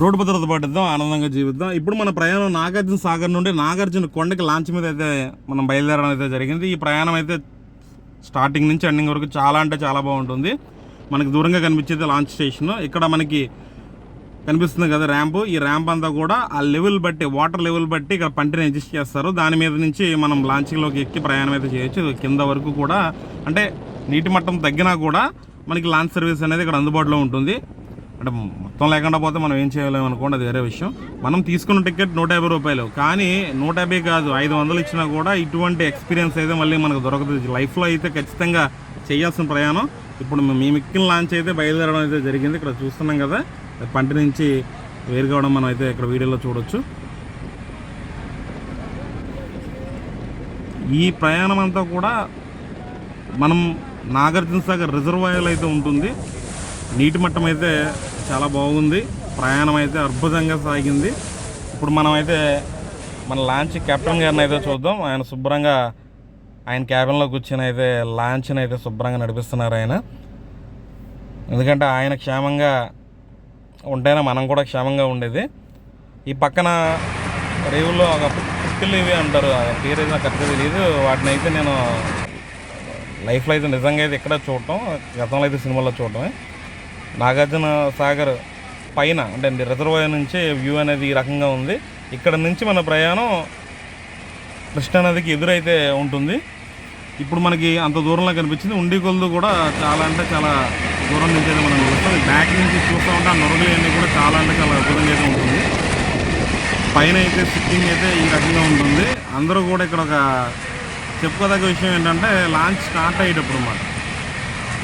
Road భద్రత పాటిద్దాం ఆనందంగా జీవిద్దాం. ఇప్పుడు మన ప్రయాణం నాగార్జున సాగర్ నుండి నాగార్జున కొండకి లాంచ్ మీద అయితే మనం బయలుదేరడం అయితే జరిగింది. ఈ ప్రయాణం అయితే స్టార్టింగ్ నుంచి ఎండింగ్ వరకు చాలా అంటే చాలా బాగుంటుంది. మనకి దూరంగా కనిపించేది లాంచ్ స్టేషన్ ఇక్కడ మనకి కనిపిస్తుంది కదా ర్యాంప్ ఈ ర్యాంప్ అంతా కూడా ఆ లెవెల్ బట్టి వాటర్ లెవెల్ బట్టి ఇక్కడ పంటిని అడ్జస్ట్ చేస్తారు. దాని మీద నుంచి మనం లాంచింగ్లోకి ఎక్కి ప్రయాణం అయితే చేయొచ్చు. కింద వరకు కూడా అంటే నీటి మట్టం తగ్గినా కూడా మనకి లాంచ్ సర్వీస్ అనేది ఇక్కడ అందుబాటులో ఉంటుంది. అంటే మొత్తం లేకుండా పోతే మనం ఏం చేయలేము అనుకోండి అది వేరే విషయం. మనం తీసుకున్న టికెట్ నూట యాభై రూపాయలు. కానీ నూట యాభై కాదు ఐదు వందలు ఇచ్చినా కూడా ఇటువంటి ఎక్స్పీరియన్స్ అయితే మళ్ళీ మనకు దొరకదు. లైఫ్లో అయితే ఖచ్చితంగా చేయాల్సిన ప్రయాణం. ఇప్పుడు మేము ఎక్కిన లాంచ్ అయితే బయలుదేరడం అయితే జరిగింది. ఇక్కడ చూస్తున్నాం కదా పంట నుంచి వేరు కావడం మనం అయితే ఇక్కడ వీడియోలో చూడొచ్చు. ఈ ప్రయాణం అంతా కూడా మనం నాగార్జున సాగర్ రిజర్వాయర్ అయితే ఉంటుంది. నీటి మట్టం అయితే చాలా బాగుంది. ప్రయాణం అయితే అద్భుతంగా సాగింది. ఇప్పుడు మనమైతే మన లాంచ్ కెప్టెన్ గారిని అయితే చూద్దాం. ఆయన శుభ్రంగా ఆయన క్యాబిన్లో కూర్చొని అయితే లాంచ్ని అయితే శుభ్రంగా నడిపిస్తున్నారు ఆయన. ఎందుకంటే ఆయన క్షేమంగా ఉంటేనే మనం కూడా క్షేమంగా ఉండేది. ఈ పక్కన రేవుల్లో ఒక పుట్టిలు ఇవి అంటారు. ఆ పేరు నాకు కరెక్ట్గా తెలియదు వాటిని అయితే నేను లైఫ్లో అయితే నిజంగా అయితే ఇక్కడ చూడటం గతంలో అయితే సినిమాలో చూడటమే. నాగార్జున సాగర్ పైన అంటే రిజర్వాయర్ నుంచి వ్యూ అనేది ఈ రకంగా ఉంది. ఇక్కడ నుంచి మన ప్రయాణం కృష్ణానదికి ఎదురైతే ఉంటుంది. ఇప్పుడు మనకి అంత దూరంలో కనిపించింది. ఉండి కొలదు కూడా చాలా అంటే చాలా దూరం నుంచి అయితే మనం చూస్తాం బ్యాక్ నుంచి చూస్తూ ఉంటే ఆ నొరుగులు అన్నీ కూడా చాలా అంటే చాలా అద్భుతంగా అయితే ఉంటుంది. పైన అయితే సిట్టింగ్ అయితే ఈ రకంగా ఉంటుంది. అందరూ కూడా ఇక్కడ ఒక చెప్పుకోదగ్గ విషయం ఏంటంటే లాంచ్ స్టార్ట్ అయ్యేటప్పుడు అన్నమాట.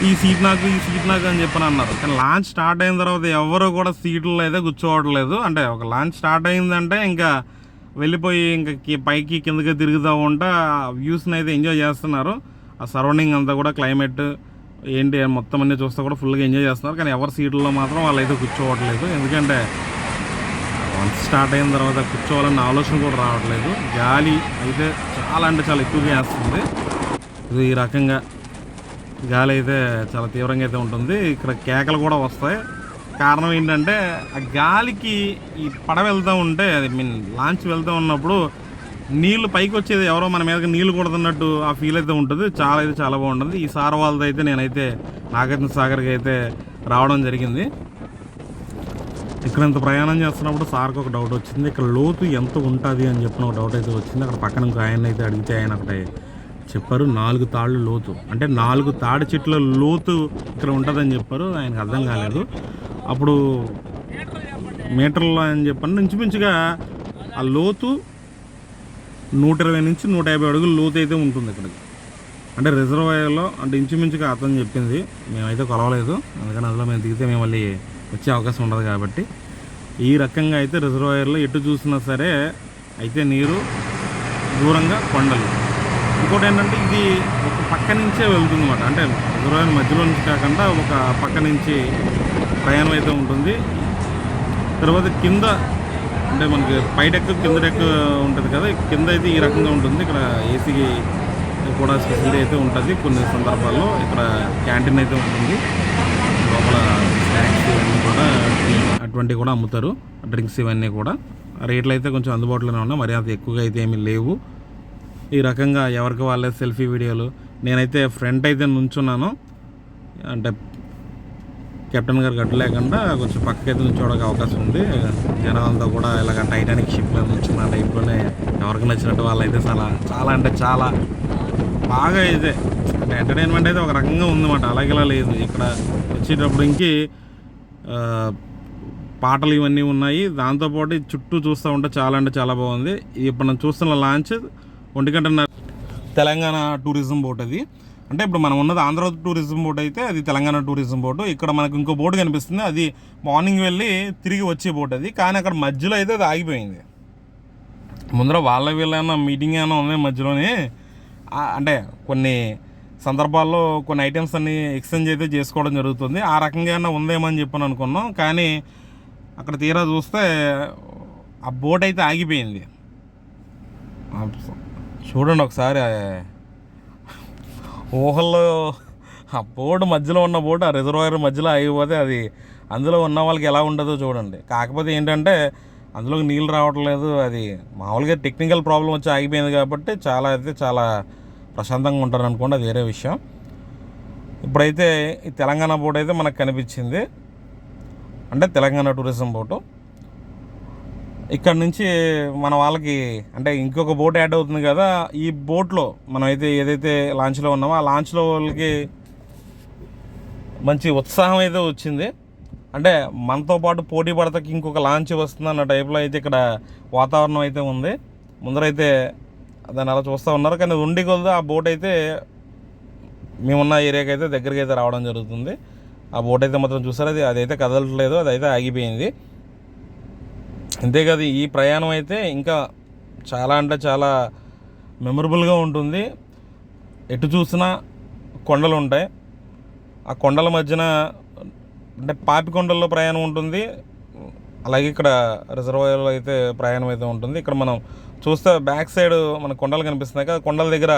ఈ సీట్ నాకు ఈ సీట్ నాకు అని చెప్పని అన్నారు. కానీ లాంచ్ స్టార్ట్ అయిన తర్వాత ఎవరు కూడా సీట్లలో అయితే కూర్చోవట్లేదు. అంటే ఒక లాంచ్ స్టార్ట్ అయిందంటే ఇంకా వెళ్ళిపోయి ఇంకా పైకి కిందకి తిరుగుతూ ఉంటా వ్యూస్ని అయితే ఎంజాయ్ చేస్తున్నారు. ఆ సరౌండింగ్ అంతా కూడా క్లైమేట్ ఏంటి అని మొత్తం అన్ని చూస్తే కూడా ఫుల్గా ఎంజాయ్ చేస్తున్నారు. కానీ ఎవరి సీట్లలో మాత్రం వాళ్ళు అయితే కూర్చోవట్లేదు. ఎందుకంటే వన్స్ స్టార్ట్ అయిన తర్వాత కూర్చోవాలన్న ఆలోచన కూడా రావట్లేదు. గాలి అయితే చాలా అంటే చాలా ఎక్కువగా వేస్తుంది. ఇది ఈ రకంగా గాలి అయితే చాలా తీవ్రంగా అయితే ఉంటుంది. ఇక్కడ కేకలు కూడా వస్తాయి. కారణం ఏంటంటే ఆ గాలికి ఈ పడవ వెళ్తూ ఉంటే అది మీన్ లాంచ్ వెళ్తూ ఉన్నప్పుడు నీళ్ళు పైకి వచ్చేది ఎవరో మన మీదకి నీళ్ళు కొడుతున్నట్టు ఆ ఫీల్ అయితే ఉంటుంది. చాలా అయితే చాలా బాగుంటుంది. ఈ సార్ వాళ్ళది అయితే నేనైతే నాగార్జున సాగర్కి అయితే రావడం జరిగింది. ఇక్కడ ఇంత ప్రయాణం చేస్తున్నప్పుడు సార్కి ఒక డౌట్ వచ్చింది. ఇక్కడ లోతు ఎంత ఉంటుంది అని చెప్పిన ఒక డౌట్ అయితే వచ్చింది. అక్కడ పక్కన ఇంకో ఆయన అయితే అడిగితే ఆయన ఒకటి చెప్పారు నాలుగు తాళ్ళు లోతు. అంటే నాలుగు తాడి చెట్ల లోతు ఇక్కడ ఉంటుందని చెప్పారు ఆయనకు అర్థం కాలేదు. అప్పుడు మీటర్లో అని చెప్పాను. ఇంచుమించుగా ఆ లోతు నూట ఇరవై నుంచి నూట యాభై అడుగులు లోతు అయితే ఉంటుంది ఇక్కడికి. అంటే రిజర్వాయర్లో అంటే ఇంచుమించుగా అతను చెప్పింది మేమైతే కొలవలేదు. అందుకని అందులో మేము దిగితే మేము మళ్ళీ వచ్చే అవకాశం ఉండదు కాబట్టి. ఈ రకంగా అయితే రిజర్వాయర్లో ఎటు చూసినా సరే అయితే నీరు దూరంగా కొండలు. ఇంకోటి ఏంటంటే ఇది ఒక పక్క నుంచే వెళ్తుంది అనమాట అంటే రిజర్వాయర్ మధ్యలో నుంచి కాకుండా ఒక పక్క నుంచి ప్రయాణం అయితే ఉంటుంది. తర్వాత కింద అంటే మనకి పై డెక్ కింద డెక్ ఉంటుంది కదా కింద అయితే ఈ రకంగా ఉంటుంది. ఇక్కడ ఏసీకి కూడా స్పెషల్ అయితే ఉంటుంది కొన్ని సందర్భాల్లో. ఇక్కడ క్యాంటీన్ అయితే ఉంటుంది. లోపల స్నాక్స్ ఇవన్నీ కూడా అటువంటివి కూడా అమ్ముతారు. డ్రింక్స్ ఇవన్నీ కూడా. రేట్లు అయితే కొంచెం అందుబాటులోనే ఉన్నాయి. మర్యాద ఎక్కువగా అయితే ఏమీ లేవు. ఈ రకంగా ఎవరికి వాళ్ళే సెల్ఫీ వీడియోలు. నేనైతే ఫ్రంట్ అయితే నుంచున్నాను. అంటే కెప్టెన్ గారు గట్టు లేకుండా కొంచెం పక్కకైతే నుంచోడానికి అవకాశం ఉంది. జనాలంతా కూడా ఇలాగ టైటానిక్ షిప్లో నుంచున్న టైప్లోనే ఎవరికి నచ్చినట్టు వాళ్ళైతే చాలా చాలా అంటే చాలా బాగా అయితే అంటే ఎంటర్టైన్మెంట్ అయితే ఒక రకంగా ఉందన్నమాట. అలాగేలా లేదు. ఇక్కడ వచ్చేటప్పుడు ఇంకి పాటలు ఇవన్నీ ఉన్నాయి. దాంతోపాటు చుట్టూ చూస్తూ ఉంటే చాలా అంటే చాలా బాగుంది. ఇప్పుడు మనం చూస్తున్న లాంచ్ ఒంటిగంట తెలంగాణ టూరిజం బోర్డు అది. అంటే ఇప్పుడు మనం ఉన్నది ఆంధ్ర టూరిజం బోర్డు అయితే అది తెలంగాణ టూరిజం బోర్డు ఇక్కడ మనకు ఇంకో బోర్డు కనిపిస్తుంది. అది మార్నింగ్ వెళ్ళి తిరిగి వచ్చే బోట్ అది. కానీ అక్కడ మధ్యలో అయితే అది ఆగిపోయింది. ముందర వాళ్ళ వీళ్ళైనా మీటింగ్ ఏమైనా ఉన్నాయి మధ్యలోనే. అంటే కొన్ని సందర్భాల్లో కొన్ని ఐటమ్స్ అన్ని ఎక్స్చేంజ్ అయితే చేసుకోవడం జరుగుతుంది. ఆ రకంగా ఏమైనా ఉందేమో అని చెప్పని అనుకున్నాం. కానీ అక్కడ తీరా చూస్తే ఆ బోట్ అయితే ఆగిపోయింది. చూడండి ఒకసారి ఊహల్లో ఆ బోర్డు మధ్యలో ఉన్న బోర్డు ఆ రిజర్వాయర్ మధ్యలో ఆగిపోతే అది అందులో ఉన్న వాళ్ళకి ఎలా ఉండదో చూడండి. కాకపోతే ఏంటంటే అందులోకి నీళ్ళు రావట్లేదు. అది మామూలుగా టెక్నికల్ ప్రాబ్లం వచ్చి ఆగిపోయింది కాబట్టి చాలా అయితే చాలా ప్రశాంతంగా ఉంటారు అనుకోండి అది వేరే విషయం. ఇప్పుడైతే ఈ తెలంగాణ బోర్డు అయితే మనకు కనిపించింది. అంటే తెలంగాణ టూరిజం బోర్డు. ఇక్కడ నుంచి మన వాళ్ళకి అంటే ఇంకొక బోట్ యాడ్ అవుతుంది కదా ఈ బోట్లో మనం అయితే ఏదైతే లాంచ్లో ఉన్నామో ఆ లాంచ్లో వాళ్ళకి మంచి ఉత్సాహం అయితే వచ్చింది. అంటే మనతో పాటు పోటీ పడతాకి ఇంకొక లాంచ్ వస్తుంది అన్న టైప్లో అయితే ఇక్కడ వాతావరణం అయితే ఉంది. ముందరైతే దాన్ని అలా చూస్తూ ఉన్నారు. కానీ ఉండి కొద్ది ఆ బోట్ అయితే మేమున్న ఏరియాకి అయితే దగ్గరికి అయితే రావడం జరుగుతుంది. ఆ బోట్ అయితే మాత్రం చూసారు? అది అదైతే కదలట్లేదు అదైతే ఆగిపోయింది. అంతేకాదు ఈ ప్రయాణం అయితే ఇంకా చాలా అంటే చాలా మెమరబుల్గా ఉంటుంది. ఎటు చూసినా కొండలు ఉంటాయి. ఆ కొండల మధ్యన అంటే పాపి కొండల్లో ప్రయాణం ఉంటుంది. అలాగే ఇక్కడ రిజర్వాయర్లో అయితే ప్రయాణం అయితే ఉంటుంది. ఇక్కడ మనం చూస్తే బ్యాక్ సైడ్ మన కొండలు కనిపిస్తున్నాయి కదా కొండల దగ్గర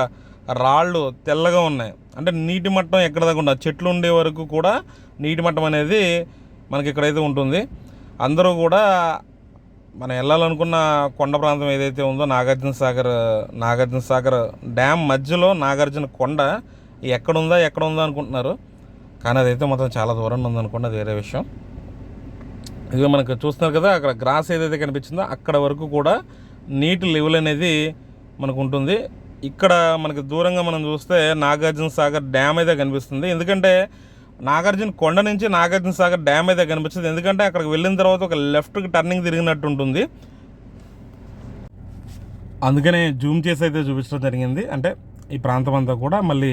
రాళ్ళు తెల్లగా ఉన్నాయి. అంటే నీటి మట్టం ఎక్కడ దాకా ఉండదు చెట్లు ఉండే వరకు కూడా నీటి మట్టం అనేది మనకి ఇక్కడైతే ఉంటుంది. అందరూ కూడా మనం వెళ్ళాలనుకున్న కొండ ప్రాంతం ఏదైతే ఉందో నాగార్జున సాగర్ నాగార్జున సాగర్ డ్యామ్ మధ్యలో నాగార్జున కొండ ఎక్కడ ఉందా ఎక్కడ ఉందా అనుకుంటున్నారు. కానీ అదైతే మొత్తం చాలా దూరంలో ఉందనుకోండి అది వేరే విషయం. ఇది మనకు చూస్తున్నారు కదా అక్కడ గ్రాస్ ఏదైతే కనిపించిందో అక్కడ వరకు కూడా నీటి లెవెల్ అనేది మనకు ఉంటుంది. ఇక్కడ మనకి దూరంగా మనం చూస్తే నాగార్జున సాగర్ డ్యామ్ అయితే కనిపిస్తుంది. ఎందుకంటే నాగార్జున కొండ నుంచి నాగార్జున సాగర్ డ్యామ్ అయితే కనిపిస్తుంది. ఎందుకంటే అక్కడికి వెళ్ళిన తర్వాత ఒక లెఫ్ట్కి టర్నింగ్ తిరిగినట్టు ఉంటుంది అందుకనే జూమ్ చేసి అయితే చూపించడం జరిగింది. అంటే ఈ ప్రాంతం అంతా కూడా మళ్ళీ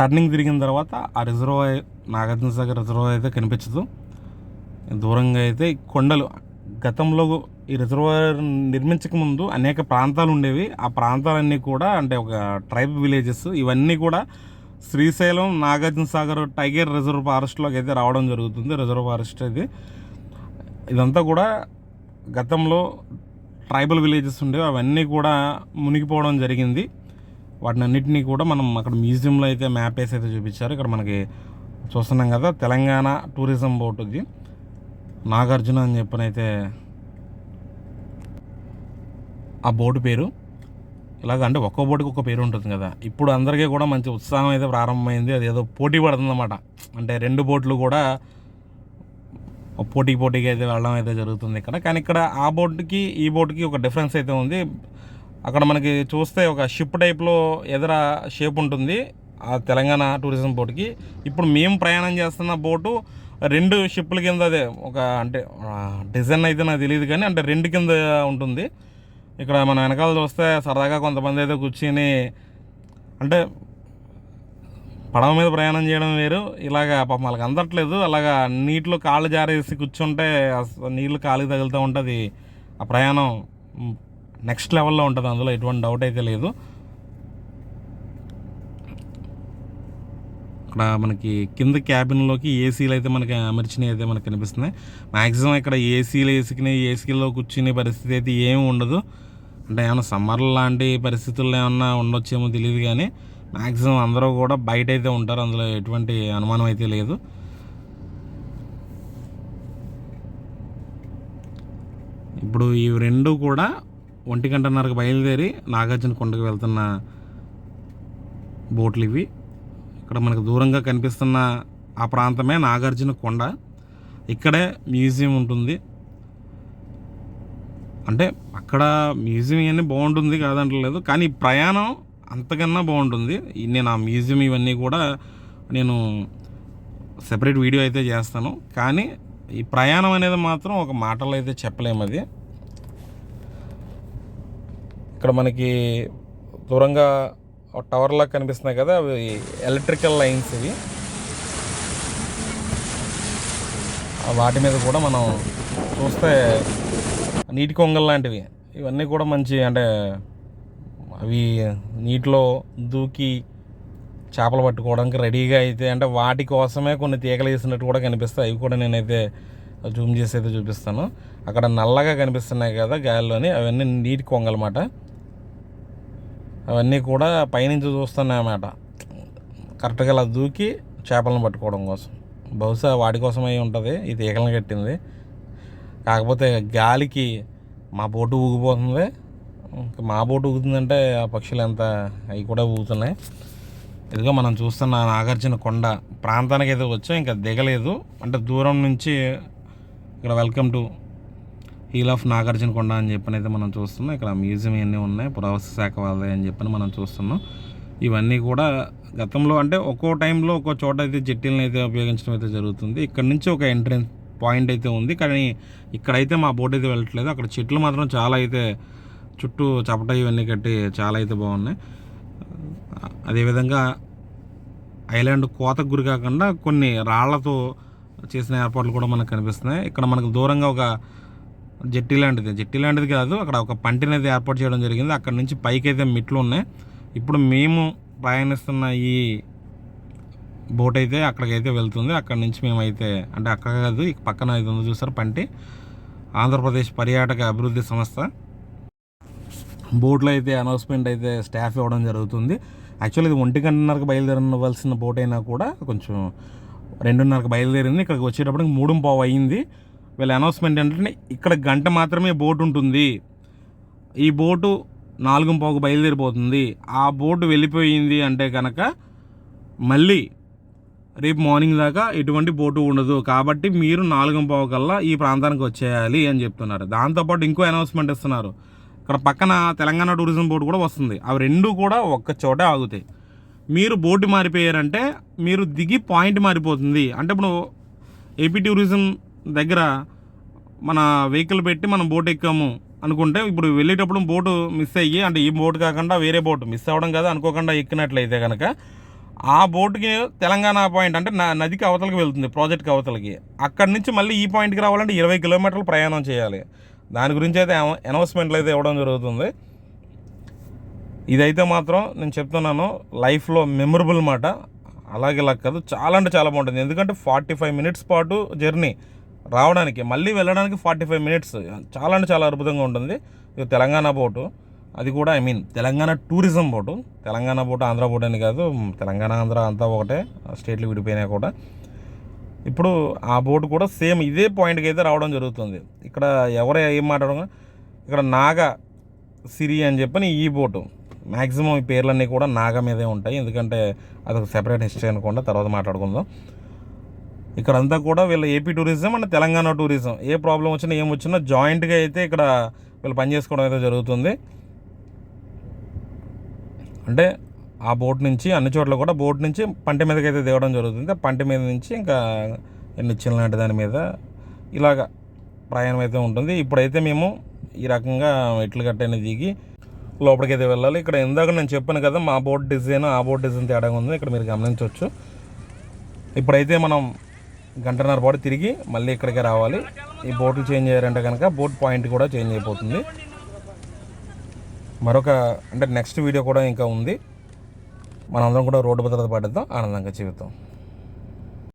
టర్నింగ్ తిరిగిన తర్వాత ఆ రిజర్వాయర్ నాగార్జున సాగర్ రిజర్వాయర్ అయితే కనిపించదు. దూరంగా అయితే కొండలు గతంలో ఈ రిజర్వాయర్ నిర్మించక ముందు అనేక ప్రాంతాలు ఉండేవి. ఆ ప్రాంతాలన్నీ కూడా అంటే ఒక ట్రైబ్ విలేజెస్ ఇవన్నీ కూడా శ్రీశైలం నాగార్జున సాగర్ టైగర్ రిజర్వ్ ఫారెస్ట్లోకి అయితే రావడం జరుగుతుంది రిజర్వ్ ఫారెస్ట్ ఇది. ఇదంతా కూడా గతంలో ట్రైబల్ విలేజెస్ ఉండేవి అవన్నీ కూడా మునిగిపోవడం జరిగింది. వాటిని అన్నిటినీ కూడా మనం అక్కడ మ్యూజియంలో అయితే మ్యాప్ వేసి అయితే చూపించారు. ఇక్కడ మనకి చూస్తున్నాం కదా తెలంగాణ టూరిజం బోర్డు ఇది. నాగార్జున అని చెప్పనైతే ఆ బోర్డు పేరు. ఇలాగ అంటే ఒక్కో బోర్డుకి ఒక్క పేరు ఉంటుంది కదా. ఇప్పుడు అందరికీ కూడా మంచి ఉత్సాహం అయితే ప్రారంభమైంది. అది ఏదో పోటీ పడుతుందన్నమాట. అంటే రెండు బోట్లు కూడా పోటీ పోటీగా అయితే వెళ్ళడం అయితే జరుగుతుంది ఇక్కడ. కానీ ఇక్కడ ఆ బోట్కి ఈ బోట్కి ఒక డిఫరెన్స్ అయితే ఉంది. అక్కడ మనకి చూస్తే ఒక షిప్ టైప్లో ఎదుర షేప్ ఉంటుంది. ఆ తెలంగాణ టూరిజం బోట్కి. ఇప్పుడు మేము ప్రయాణం చేస్తున్న బోటు రెండు షిప్ల కింద అదే ఒక అంటే డిజైన్ అయితే నాకు తెలియదు కానీ అంటే రెండు కింద ఉంటుంది. ఇక్కడ మన వెనకాల చూస్తే సరదాగా కొంతమంది అయితే కూర్చొని అంటే పడవ మీద ప్రయాణం చేయడం వేరు. ఇలాగా పాపం వాళ్ళకి అందట్లేదు. అలాగా నీటిలో కాళ్ళు జారేసి కూర్చుంటే నీళ్ళు కాలుకి తగులుతూ ఉంటుంది. ఆ ప్రయాణం నెక్స్ట్ లెవెల్లో ఉంటుంది. అందులో ఎటువంటి డౌట్ అయితే లేదు. ఇక్కడ మనకి కింద క్యాబిన్లోకి ఏసీలు అయితే మనకి అమర్చినవి అయితే మనకు కనిపిస్తున్నాయి. మ్యాక్సిమం ఇక్కడ ఏసీలు వేసుకుని ఏసీలో కూర్చునే పరిస్థితి అయితే ఏమి ఉండదు. అంటే ఏమైనా సమ్మర్ లాంటి పరిస్థితుల్లో ఏమన్నా ఉండొచ్చేమో తెలియదు కానీ మ్యాక్సిమం అందరూ కూడా బయట అయితే ఉంటారు. అందులో ఎటువంటి అనుమానం అయితే లేదు. ఇప్పుడు ఈ రెండు కూడా ఒంటి గంటన్నరకు బయలుదేరి నాగార్జున కొండకు వెళ్తున్న బోట్లు ఇవి. ఇక్కడ మనకు దూరంగా కనిపిస్తున్న ఆ ప్రాంతమే నాగార్జున కొండ. ఇక్కడే మ్యూజియం ఉంటుంది. అంటే అక్కడ మ్యూజియం ఇవన్నీ బాగుంటుంది కాదంటలేదు కానీ ప్రయాణం అంతకన్నా బాగుంటుంది. నేను ఆ మ్యూజియం ఇవన్నీ కూడా నేను సెపరేట్ వీడియో అయితే చేస్తాను. కానీ ఈ ప్రయాణం అనేది మాత్రం ఒక మాటలో అయితే చెప్పలేము అది. ఇక్కడ మనకి దూరంగా టవర్లా కనిపిస్తున్నాయి కదా అవి ఎలక్ట్రికల్ లైన్స్ ఇవి. వాటి మీద కూడా మనం చూస్తే నీటి కొంగల్ లాంటివి. ఇవన్నీ కూడా మంచి అంటే అవి నీటిలో దూకి చేపలు పట్టుకోవడానికి రెడీగా అయితే అంటే వాటి కోసమే కొన్ని తీగలు వేసినట్టు కూడా కనిపిస్తాయి. అవి కూడా నేనైతే జూమ్ చేసి అయితే చూపిస్తాను. అక్కడ నల్లగా కనిపిస్తున్నాయి కదా గాలిలోని. అవన్నీ నీటి కొంగలమాట. అవన్నీ కూడా పైనుంచి చూస్తున్నాయి అన్నమాట కరెక్ట్గా అలా దూకి చేపలను పట్టుకోవడం కోసం. బహుశా వాటి కోసమై ఉంటుంది. ఈ తీగలను కట్టింది. కాకపోతే గాలికి మా బోటు ఊగిపోతుంది. మా బోటు ఊగుతుందంటే ఆ పక్షులు ఎంత అవి కూడా ఊగుతున్నాయి. ఇదిగో మనం చూస్తున్న నాగార్జున కొండ ప్రాంతానికి అయితే వచ్చాం ఇంకా దిగలేదు. అంటే దూరం నుంచి ఇక్కడ welcome to hill of Nagarjuna Konda అని చెప్పని అయితే మనం చూస్తున్నాం. ఇక్కడ మ్యూజియం ఇవన్నీ ఉన్నాయి పురావస్తు శాఖ వాళ్ళే అని చెప్పని మనం చూస్తున్నాం. ఇవన్నీ కూడా గతంలో అంటే ఒక్కో టైంలో ఒక్కో చోట అయితే జట్టీలను అయితే ఉపయోగించడం అయితే జరుగుతుంది. ఇక్కడ నుంచి ఒక ఎంట్రెన్స్ పాయింట్ అయితే ఉంది. కానీ ఇక్కడైతే మా బోట్ అయితే వెళ్ళట్లేదు. అక్కడ చెట్లు మాత్రం చాలా అయితే చుట్టూ చపట ఇవన్నీ కట్టి చాలా అయితే బాగున్నాయి. అదేవిధంగా ఐలాండ్ కోతకు గురి కాకుండా కొన్ని రాళ్ళతో చేసిన ఏర్పాట్లు కూడా మనకు కనిపిస్తున్నాయి. ఇక్కడ మనకు దూరంగా ఒక జెట్టి లాంటిది. జెట్టి లాంటిది కాదు అక్కడ ఒక పంటిని అయితే ఏర్పాటు చేయడం జరిగింది. అక్కడ నుంచి పైకి అయితే మెట్లు ఉన్నాయి. ఇప్పుడు మేము ప్రయాణిస్తున్న ఈ బోట్ అయితే అక్కడికైతే వెళ్తుంది. అక్కడ నుంచి మేమైతే అంటే అక్కడ కాదు ఇక పక్కన అయితే ఉంది చూసారు పంటి. ఆంధ్రప్రదేశ్ పర్యాటక అభివృద్ధి సంస్థ. బోట్లో అయితే అనౌన్స్మెంట్ అయితే స్టాఫ్ ఇవ్వడం జరుగుతుంది. యాక్చువల్లీ ఇది ఒంటి గంటన్నరకు బయలుదేరవలసిన బోట్ అయినా కూడా కొంచెం రెండున్నరకు బయలుదేరింది. ఇక్కడికి వచ్చేటప్పటికి మూడు పావు అయింది. వీళ్ళ అనౌన్స్మెంట్ ఏంటంటే ఇక్కడ గంట మాత్రమే బోట్ ఉంటుంది. ఈ బోటు నాలుగు పావుకు బయలుదేరిపోతుంది. ఆ బోటు వెళ్ళిపోయింది అంటే కనుక మళ్ళీ రేపు మార్నింగ్ దాకా ఎటువంటి బోటు ఉండదు. కాబట్టి మీరు నాలుగు పావు కల్లా ఈ ప్రాంతానికి వచ్చేయాలి అని చెప్తున్నారు. దాంతోపాటు ఇంకో అనౌన్స్మెంట్ ఇస్తున్నారు. ఇక్కడ పక్కన తెలంగాణ టూరిజం బోర్డు కూడా వస్తుంది. అవి రెండు కూడా ఒక్క చోటే ఆగుతాయి. మీరు బోటు మారిపోయారంటే మీరు దిగి పాయింట్ మారిపోతుంది. అంటే ఇప్పుడు ఏపీ టూరిజం దగ్గర మన వెహికల్ పెట్టి మనం బోట్ ఎక్కాము అనుకుంటే ఇప్పుడు వెళ్ళేటప్పుడు బోటు మిస్ అయ్యి అంటే ఈ బోట్ కాకుండా వేరే బోట్ మిస్ అవ్వడం కదా అనుకోకుండా ఎక్కినట్లయితే కనుక ఆ బోటుకి తెలంగాణ పాయింట్ అంటే నదికి అవతలకి వెళ్తుంది ప్రాజెక్ట్కి అవతలకి. అక్కడి నుంచి మళ్ళీ ఈ పాయింట్కి రావాలంటే ఇరవై కిలోమీటర్లు ప్రయాణం చేయాలి. దాని గురించి అయితే అనౌన్స్మెంట్లు అయితే ఇవ్వడం జరుగుతుంది. ఇదైతే మాత్రం నేను చెప్తున్నాను లైఫ్లో మెమరబుల్ మాట. అలాగే ఇలా కాదు చాలా అంటే చాలా బాగుంటుంది. ఎందుకంటే ఫార్టీ ఫైవ్ మినిట్స్ పాటు జర్నీ రావడానికి మళ్ళీ వెళ్ళడానికి ఫార్టీ ఫైవ్ మినిట్స్ చాలా అంటే చాలా అద్భుతంగా ఉంటుంది. ఇది తెలంగాణ బోటు. అది కూడా I mean Telangana tourism boat. Telangana board Andhra board అని కాదు తెలంగాణ ఆంధ్ర అంతా ఒకటే స్టేట్లు విడిపోయినా కూడా. ఇప్పుడు ఆ బోర్డు కూడా సేమ్ ఇదే పాయింట్కి అయితే రావడం జరుగుతుంది. ఇక్కడ ఎవరు ఏం మాట్లాడడం ఇక్కడ నాగ సిరి అని చెప్పని ఈ బోటు. మ్యాక్సిమం ఈ పేర్లన్నీ కూడా నాగ మీదే ఉంటాయి. ఎందుకంటే అదొక సెపరేట్ హిస్టరీ అనుకుండా తర్వాత మాట్లాడుకుందాం. ఇక్కడంతా కూడా వీళ్ళ AP tourism and Telangana tourism A problem వచ్చినా ఏం వచ్చినా జాయింట్గా అయితే ఇక్కడ వీళ్ళు పని చేసుకోవడం అయితే జరుగుతుంది. అంటే ఆ బోట్ నుంచి అన్ని చోట్ల కూడా బోట్ నుంచి పంట మీదకి అయితే దిగడం జరుగుతుంది. ఆ పంట మీద నుంచి ఇంకా నిచ్చెన లాంటి దాని మీద ఇలాగా ప్రయాణం అయితే ఉంటుంది. ఇప్పుడైతే మేము ఈ రకంగా మెట్లు గట్టని దిగి లోపలికి అయితే వెళ్ళాలి. ఇక్కడ ఇందాక నేను చెప్పాను కదా మా బోట్ డిజైన్ ఆ బోట్ డిజైన్ తేడాగా ఉంది. ఇక్కడ మీరు గమనించవచ్చు. ఇప్పుడైతే మనం గంటన్నర పాటు తిరిగి మళ్ళీ ఇక్కడికే రావాలి. ఈ బోట్లు చేంజ్ చేయాలంటే కనుక బోట్ పాయింట్ కూడా చేంజ్ అయిపోతుంది. మరొక అంటే నెక్స్ట్ వీడియో కూడా ఇంకా ఉంది. మనందరం కూడా రోడ్డు భద్రత పాటిద్దాం. ఆనందంగా జీవితం